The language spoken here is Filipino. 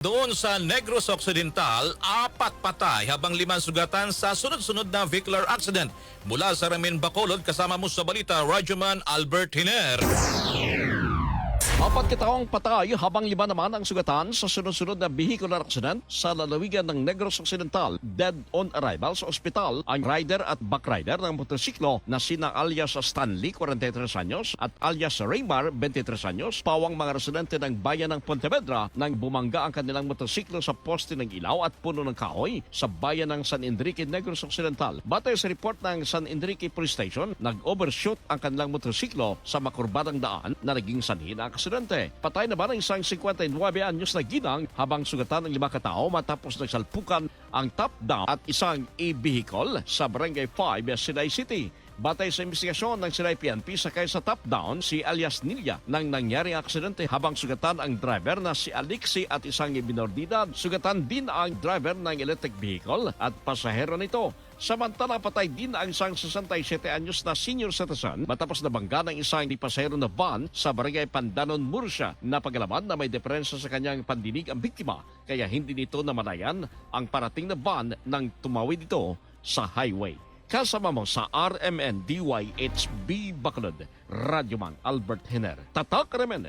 Doon sa Negros Occidental, apat patay habang limang sugatan sa sunod-sunod na vehicular accident. Mula sa Ramin Bacolod, kasama mo sa balita, Rajuman Albert Hiner. Apat kataong patay habang lima naman ang sugatan sa sunod-sunod na vehicular accident sa lalawigan ng Negros Occidental. Dead on arrival sa ospital ang rider at backrider ng motorsiklo na sina alias Stanley, 43 anyos, at alias Raymar, 23 anyos, pawang mga residente ng bayan ng Pontevedra nang bumangga ang kanilang motorsiklo sa poste ng ilaw at puno ng kahoy sa bayan ng San Enrique, Negros Occidental. Batay sa report ng San Enrique Police Station, nag-overshoot ang kanilang motorsiklo sa makurbadang daan na naging sanhi ng aksidente. Patay naman ang isang 59 anyos na ginang habang sugatan ng lima katao matapos nagsalpukan ang top-down at isang e-vehicle sa Barangay 5, Sinay City. Batay sa investigasyon ng Sinay PNP sakay sa top-down si alias Nilia nang nangyaring aksidente habang sugatan ang driver na si Alexi at isang ibinordidad. Sugatan din ang driver ng electric vehicle at pasahero nito. Samantala, patay din ang isang 67 anyos na senior citizen matapos nabangga ng isang di pasahero na van sa barangay Pandanon, Murcia. Napagalaman na may diferensya sa kanyang pandinig ang biktima kaya hindi nito namalayan ang parating na van nang tumawid ito sa highway. Kasama mo sa RMN DYHB Bacolod, Radyo Mang Albert Hiner. Tatak Remen,